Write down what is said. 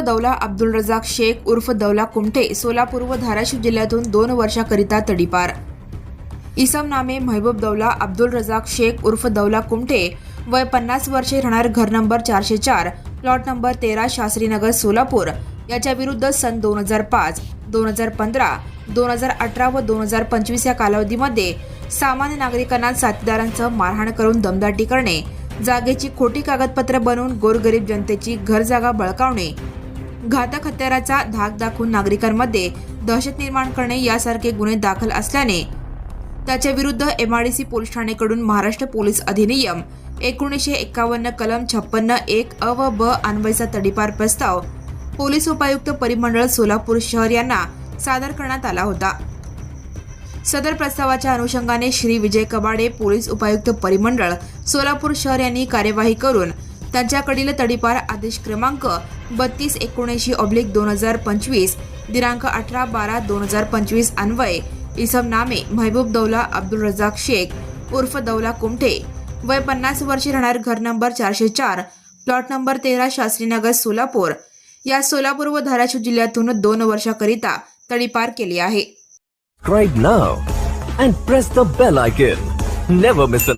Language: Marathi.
दौला अब्दुल रजाक शेख उर्फ दौला कुमठे सोलापूर व धाराशिव जिल्ह्यातून दोन वर्षाकरिता तडीपार. इसम नामे महबूब दौला अब्दुल रजाक शेख उर्फ दौला कुमठे वय पन्नास वर्षे राहणार घर नंबर चारशे चार प्लॉट नंबर तेरा शास्त्रीनगर सोलापूर याच्या विरुद्ध सन दोन हजार पाच दोन हजार पंधरा दोन हजार अठरा व दोन हजार पंचवीस या कालावधीमध्ये सामान्य नागरिकांना साथीदारांचं मारहाण करून दमदाटी करणे जागेची खोटी कागदपत्र बनवून गोरगरीब जनतेची घर जागा बळकावणे घातक हत्याराचा धाक दाखवून नागरिकांमध्ये दहशत निर्माण करणे यासारखे गुन्हे दाखल असल्याने त्याच्या विरुद्ध पोलीस ठाणेकडून महाराष्ट्र पोलीस अधिनियम एकोणीसशे एकावन्न कलम छप्पन्न एक अ व ब अन्वयचा तडीपार प्रस्ताव पोलीस उपायुक्त परिमंडळ सोलापूर शहर यांना सादर करण्यात आला होता. सदर प्रस्तावाच्या अनुषंगाने श्री विजय कबाडे पोलीस उपायुक्त परिमंडळ सोलापूर शहर यांनी कार्यवाही करून त्यांच्याकडील तडीपार आदेश क्रमांक बत्तीस एकोणऐंशी ऑब्लिक दोन हजार पंचवीस दिनांक अठरा बारा दोन हजार पंचवीस अन्वय इसम नामे महबूब दौला अब्दुल रजाक शेख उर्फ दौला कुमठे. वय पन्नास वर्षे राहणार घर नंबर चारशे चार प्लॉट नंबर तेरा शास्त्रीनगर सोलापूर. या सोलापूर व धाराशिव जिल्ह्यातून दोन वर्षाकरिता तडीपार केली आहे.